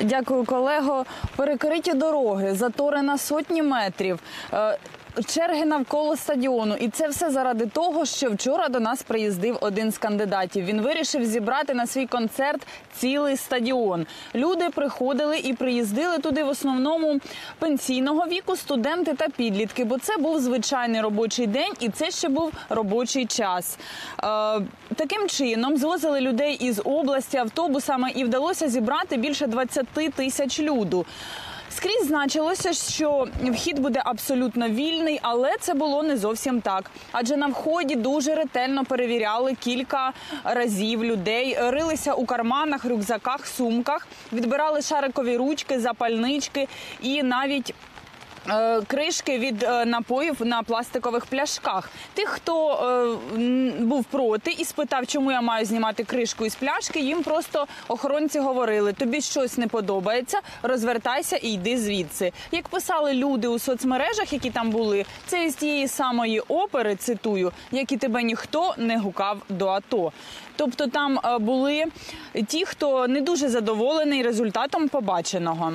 Дякую, колего. Перекриті дороги, затори на сотні метрів. Черги навколо стадіону, і це все заради того, що вчора до нас приїздив один з кандидатів. Він вирішив зібрати на свій концерт цілий стадіон. Люди приходили і приїздили туди в основному пенсійного віку, студенти та підлітки, бо це був звичайний робочий день, і це ще був робочий час. Е, таким чином звозили людей із області автобусами, і вдалося зібрати більше 20 тисяч люду. Скрізь значилося, що вхід буде абсолютно вільний, але це було не зовсім так. Адже на вході дуже ретельно перевіряли кілька разів людей, рилися у карманах, рюкзаках, сумках, відбирали шарикові ручки, запальнички і навіть. Е, Кришки від е, напоїв на пластикових пляшках. Тих, хто е, був проти і спитав, чому я маю знімати кришку із пляшки, їм просто охоронці говорили: тобі щось не подобається, розвертайся і йди звідси. Як писали люди у соцмережах, які там були, це із тієї самої опери, цитую, як і тебе ніхто не гукав до АТО. Тобто там були ті, хто не дуже задоволений результатом побаченого.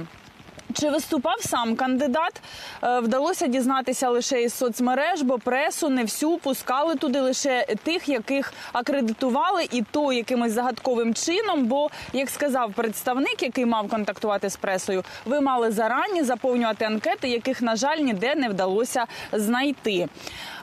Чи виступав сам кандидат? Е, Вдалося дізнатися лише із соцмереж, бо пресу не всю пускали туди лише тих, яких акредитували, і то якимось загадковим чином. Бо, як сказав представник, який мав контактувати з пресою, ви мали зарані заповнювати анкети, яких, на жаль, ніде не вдалося знайти.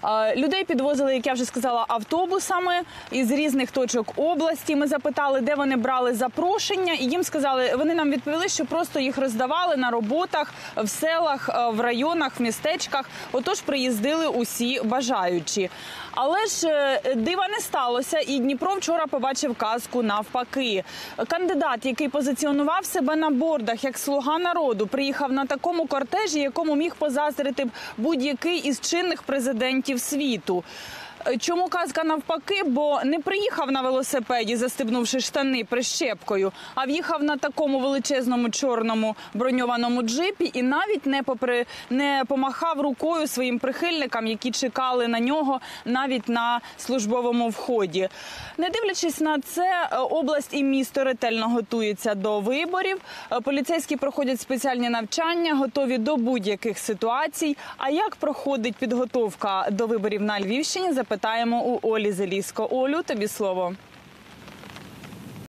Е, Людей підвозили, як я вже сказала, автобусами із різних точок області. Ми запитали, де вони брали запрошення, і їм сказали, вони нам відповіли, що просто їх роздавали на роботах в селах, е, в районах, в містечках. Отож приїздили усі бажаючі. Але ж е, дива не сталося, і Дніпро вчора побачив казку навпаки. Кандидат, який позиціонував себе на бордах як слуга народу, приїхав на такому кортежі, якому міг позаздрити будь-який із чинних президентів світу. Е, Чому казка навпаки? Бо не приїхав на велосипеді, застебнувши штани прищепкою, а в'їхав на такому величезному чорному броньованому джипі і навіть не попри не помахав рукою своїм прихильникам, які чекали на нього навіть на службовому вході. Не дивлячись на це, е, область і місто ретельно готуються до виборів. Е, Поліцейські проходять спеціальні навчання, готові до будь-яких ситуацій. А як проходить підготовка до виборів на Львівщині? Запитаємо у Олі Зеліско. Олю, тобі слово.